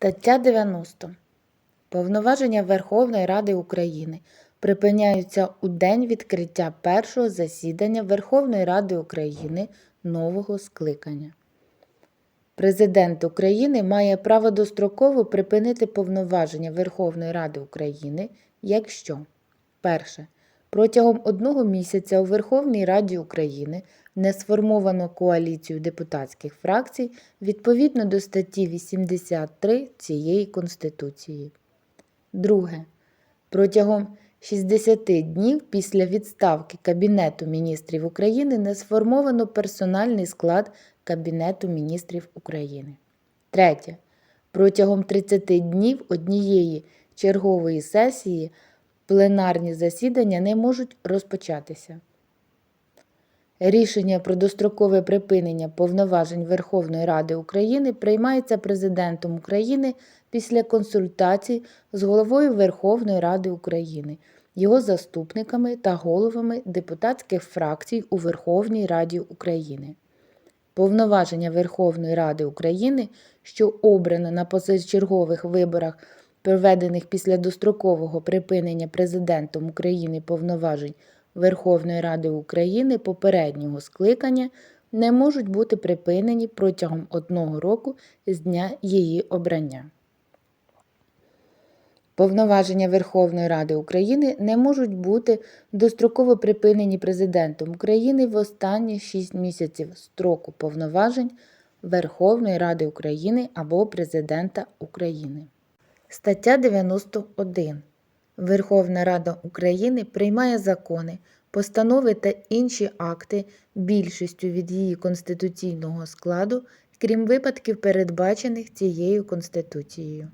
Стаття 90. Повноваження Верховної Ради України припиняються у день відкриття першого засідання Верховної Ради України нового скликання. Президент України має право достроково припинити повноваження Верховної Ради України, якщо перше. Протягом одного місяця у Верховній Раді України не сформовано коаліцію депутатських фракцій відповідно до статті 83 цієї Конституції. Друге. Протягом 60 днів після відставки Кабінету міністрів України не сформовано персональний склад Кабінету міністрів України. Третє. Протягом 30 днів однієї чергової сесії пленарні засідання не можуть розпочатися. Рішення про дострокове припинення повноважень Верховної Ради України приймається Президентом України після консультацій з головою Верховної Ради України, його заступниками та головами депутатських фракцій у Верховній Раді України. Повноваження Верховної Ради України, що обрано на позачергових виборах, проведених після дострокового припинення Президентом України повноважень Верховної Ради України попереднього скликання, не можуть бути припинені протягом одного року з дня її обрання. Повноваження Верховної Ради України не можуть бути достроково припинені Президентом України в останні 6 місяців строку повноважень Верховної Ради України або Президента України. Стаття 91. Верховна Рада України приймає закони, постанови та інші акти більшістю від її конституційного складу, крім випадків, передбачених цією Конституцією.